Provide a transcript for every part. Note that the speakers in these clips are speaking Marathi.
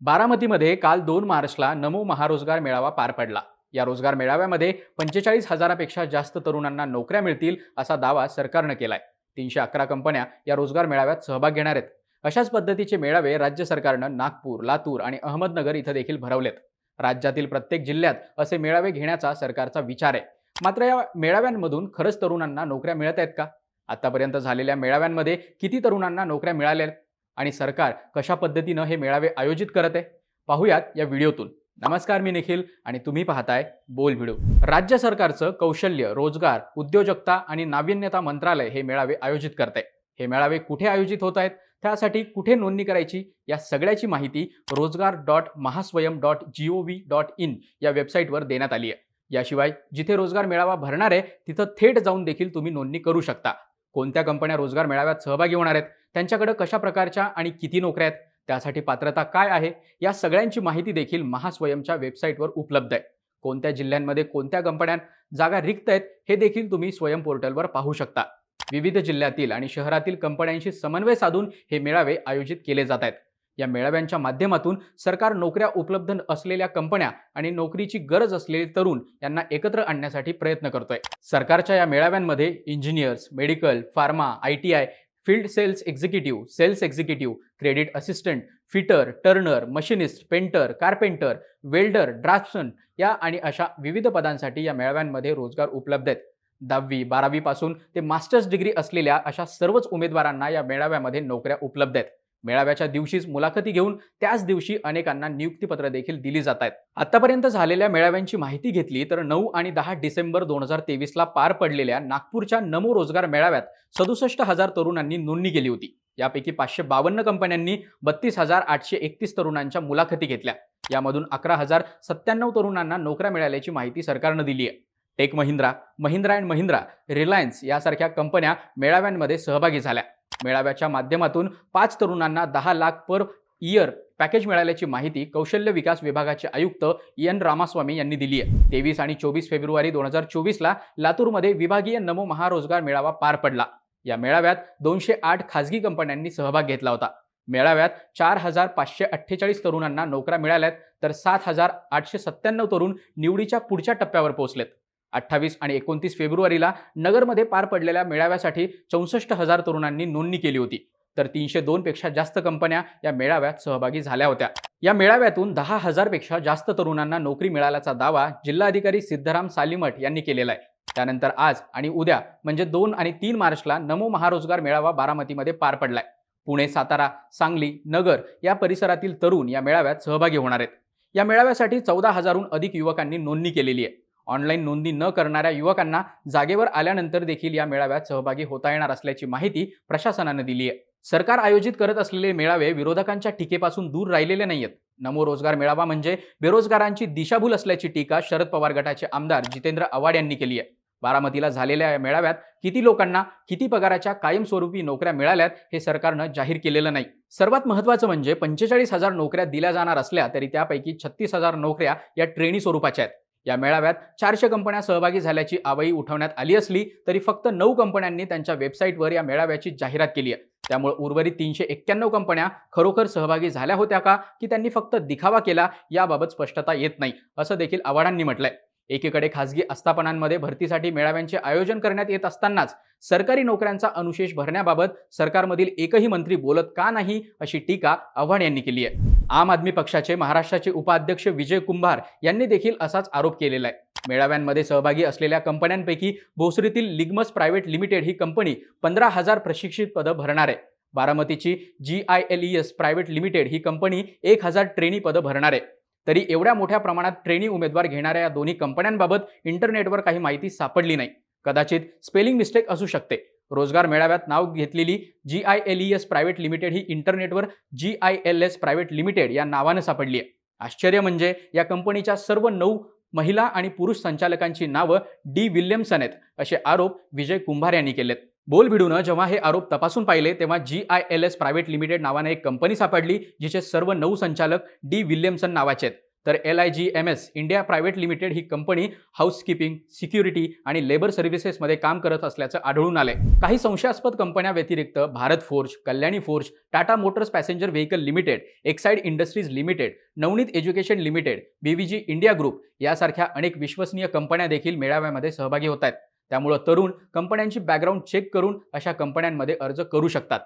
बारामतीमध्ये काल दोन मार्चला नमो महारोजगार मेळावा पार पडला. या रोजगार मेळाव्यामध्ये पंचेचाळीस हजारापेक्षा जास्त तरुणांना नोकऱ्या मिळतील असा दावा सरकारनं केलाय. तीनशे अकरा कंपन्या या रोजगार मेळाव्यात सहभाग घेणार आहेत. अशाच पद्धतीचे मेळावे राज्य सरकारनं नागपूर लातूर आणि अहमदनगर इथं देखील भरवलेत. राज्यातील प्रत्येक जिल्ह्यात असे मेळावे घेण्याचा सरकारचा विचार आहे. मात्र या मेळाव्यांमधून खरंच तरुणांना नोकऱ्या मिळत आहेत का? आतापर्यंत झालेल्या मेळाव्यांमध्ये किती तरुणांना नोकऱ्या मिळाल्या आहेत? आणि सरकार कशा पद्धतीनं हे मेळावे आयोजित करत आहे? पाहूयात या व्हिडिओतून. नमस्कार मी निखिल आणि तुम्ही पाहताय बोल व्हिडिओ. राज्य सरकारचं कौशल्य रोजगार उद्योजकता आणि नाविन्यता मंत्रालय हे मेळावे आयोजित करत आहे हे मेळावे कुठे आयोजित होत आहेत? त्यासाठी कुठे नोंदणी करायची? या सगळ्याची माहिती Rojgar dot Mahaswayam dot G O V dot in या वेबसाईटवर देण्यात आली आहे. याशिवाय जिथे रोजगार मेळावा भरणार आहे तिथं थेट जाऊन देखील तुम्ही नोंदणी करू शकता. कोणत्या कंपन्या रोजगार मेळाव्यात सहभागी होणार आहेत त्यांच्याकडे कशा प्रकारच्या आणि किती नोकऱ्या आहेत त्यासाठी पात्रता काय आहे या सगळ्यांची माहिती देखील महास्वयमच्या वेबसाईटवर उपलब्ध आहे. कोणत्या जिल्ह्यांमध्ये कोणत्या कंपन्या जागा रिक्त आहेत हे देखील तुम्ही स्वयं पोर्टलवर पाहू शकता. विविध जिल्ह्यातील आणि शहरातील कंपन्यांशी समन्वय साधून हे मेळावे आयोजित केले जात आहेत. या मेळाव्यांच्या माध्यमातून सरकार नोकऱ्या उपलब्ध असलेल्या कंपन्या आणि नोकरीची गरज असलेले तरुण यांना एकत्र आणण्यासाठी प्रयत्न करतोय. सरकारच्या या मेळाव्यांमध्ये engineers medical pharma I T I field sales executive sales executive credit assistant fitter turner machinist painter carpenter welder draftsman या आणि अशा विविध पदांसाठी या मेळाव्यांमध्ये रोजगार उपलब्ध आहेत. दहावी बारावीपासून ते मास्टर्स डिग्री असलेल्या अशा सर्वच उमेदवारांना या मेळाव्यामध्ये नोकऱ्या उपलब्ध आहेत. मेळाव्याच्या दिवशीच मुलाखती घेऊन त्याच दिवशी अनेकांना नियुक्तीपत्र देखील दिली जात आहेत. आतापर्यंत झालेल्या मेळाव्यांची माहिती घेतली तर नऊ आणि दहा डिसेंबर दोन हजार तेवीसला पार पडलेल्या नागपूरच्या नमो रोजगार मेळाव्यात सदुसष्ट हजार तरुणांनी नोंदणी केली होती. यापैकी पाचशे बावन्न कंपन्यांनी बत्तीस हजार आठशे एकतीस तरुणांच्या मुलाखती घेतल्या. यामधून अकरा हजार सत्त्याण्णव तरुणांना नोकऱ्या मिळाल्याची माहिती सरकारनं दिली आहे. टेक महिंद्रा महिंद्रा अँड महिंद्रा रिलायन्स यासारख्या कंपन्या मेळाव्यांमध्ये सहभागी झाल्या. मेळाव्याच्या माध्यमातून पाच तरुणांना दहा लाख पर इयर पॅकेज मिळाल्याची माहिती कौशल्य विकास विभागाचे आयुक्त एन रामास्वामी यांनी दिली आहे तेवीस आणि चोवीस फेब्रुवारी दोन हजार चोवीसला लातूरमध्ये विभागीय नमो महारोजगार मेळावा पार पडला. या मेळाव्यात दोनशे आठ खासगी कंपन्यांनी सहभाग घेतला होता. मेळाव्यात चार हजार पाचशे अठ्ठेचाळीस तरुणांना नोकऱ्या मिळाल्यात तर सात हजार आठशे सत्त्याण्णव तरुण निवडीच्या पुढच्या टप्प्यावर पोहोचलेत. अठ्ठावीस आणि एकोणतीस फेब्रुवारीला नगरमध्ये पार पडलेल्या मेळाव्यासाठी चौसष्ट हजार तरुणांनी नोंदणी केली होती. तर तीनशे दोन पेक्षा जास्त कंपन्या या मेळाव्यात सहभागी झाल्या होत्या. या मेळाव्यातून दहा हजारपेक्षा जास्त तरुणांना नोकरी मिळाल्याचा दावा जिल्हाधिकारी सिद्धराम सालिमठ यांनी केलेला आहे. त्यानंतर आज आणि उद्या म्हणजे दोन आणि तीन मार्चला नमो महारोजगार मेळावा बारामतीमध्ये पार पडलाय. पुणे सातारा सांगली नगर या परिसरातील तरुण या मेळाव्यात सहभागी होणार आहेत. या मेळाव्यासाठी चौदा हजारहून अधिक युवकांनी नोंदणी केलेली आहे. ऑनलाईन नोंदणी न करणाऱ्या युवकांना जागेवर आल्यानंतर देखील या मेळाव्यात सहभागी होता येणार असल्याची माहिती प्रशासनानं दिली आहे. सरकार आयोजित करत असलेले मेळावे विरोधकांच्या टीकेपासून दूर राहिलेले नाहीयेत. नमो रोजगार मेळावा म्हणजे बेरोजगारांची दिशाभूल असल्याची टीका शरद पवार गटाचे आमदार जितेंद्र आव्हाड यांनी केली आहे. बारामतीला झालेल्या या मेळाव्यात किती लोकांना किती पगाराच्या कायमस्वरूपी नोकऱ्या मिळाल्यात हे सरकारनं जाहीर केलेलं नाही. सर्वात महत्त्वाचं म्हणजे पंचेचाळीस हजार नोकऱ्या दिल्या जाणार असल्या तरी त्यापैकी छत्तीस हजार नोकऱ्या या ट्रेनी स्वरूपाच्या आहेत. या मेळाव्यात चारशे कंपन्या सहभागी झाल्याची आवई उठवण्यात आली असली तरी फक्त नऊ कंपन्यांनी त्यांच्या वेबसाईटवर या मेळाव्याची जाहिरात केली आहे. त्यामुळे उर्वरित तीनशे एक्क्याण्णव कंपन्या खरोखर सहभागी झाल्या होत्या का? की त्यांनी फक्त दिखावा केला याबाबत स्पष्टता येत नाही असं देखील आव्हाडांनी म्हटलंय. एकीकडे खासगी आस्थापनांमध्ये भरतीसाठी मेळाव्यांचे आयोजन करण्यात येत असतानाच सरकारी नोकऱ्यांचा अनुशेष भरण्याबाबत सरकारमधील एकही मंत्री बोलत का नाही अशी टीका आव्हाड यांनी केली आहे. आम आदमी पक्षाचे महाराष्ट्राचे उपाध्यक्ष विजय कुंभार यांनी देखील असाच आरोप केलेला आहे. मेळाव्यांमध्ये सहभागी असलेल्या कंपन्यांपैकी भोसरीतील लिग्मस प्रायव्हेट लिमिटेड ही कंपनी पंधरा हजार प्रशिक्षित पदं भरणार आहे. बारामतीची G I L E S private limited ही कंपनी एक हजार ट्रेनी पदं भरणार आहे. तरी एवढ्या मोठ्या प्रमाणात ट्रेनी उमेदवार घेणाऱ्या या दोन्ही कंपन्यांबाबत इंटरनेटवर काही माहिती सापडली नाही. कदाचित स्पेलिंग मिस्टेक असू शकते. रोजगार मेळाव्यात नाव घेतलेली G I L E S private limited ही इंटरनेटवर G I L S private limited या नावानं सापडली आहे आश्चर्य म्हणजे या कंपनीच्या सर्व नऊ महिला आणि पुरुष संचालकांची नावं डी विल्यमसन आहेत असे आरोप विजय कुंभार यांनी केलेत. बोल भिडूनं जेव्हा हे आरोप तपासून पाहिले तेव्हा G I L S private limited नावाने एक कंपनी सापडली जिचे सर्व नऊ संचालक डी विल्यमसन नावाचे आहेत तर L I G M S India private limited he company housekeeping security आणि लेबर सर्व्हिसेसमध्ये काम करत असल्याचं आढळून आलंय काही संशयास्पद कंपन्या व्यतिरिक्त Bharat Forge Kalyani Forge Tata Motors passenger vehicle limited Exide Industries limited Navneet Education limited BVG India group यासारख्या अनेक विश्वसनीय कंपन्या देखील मेळाव्यामध्ये सहभागी होत आहेत त्यामुळं तरुण कंपन्यांची बॅकग्राऊंड चेक करून अशा कंपन्यांमध्ये अर्ज करू शकतात.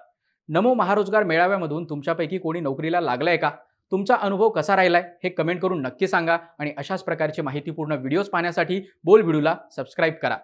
नमो महारोजगार मेळाव्यामधून तुमच्यापैकी कोणी नोकरीला लागलाय का? तुमचा अनुभव कसा राहिलाय? हे कमेंट करून नक्की सांगा आणि अशाच प्रकारची माहितीपूर्ण व्हिडिओज पाहण्यासाठी बोल व्हिडिओला सबस्क्राईब करा.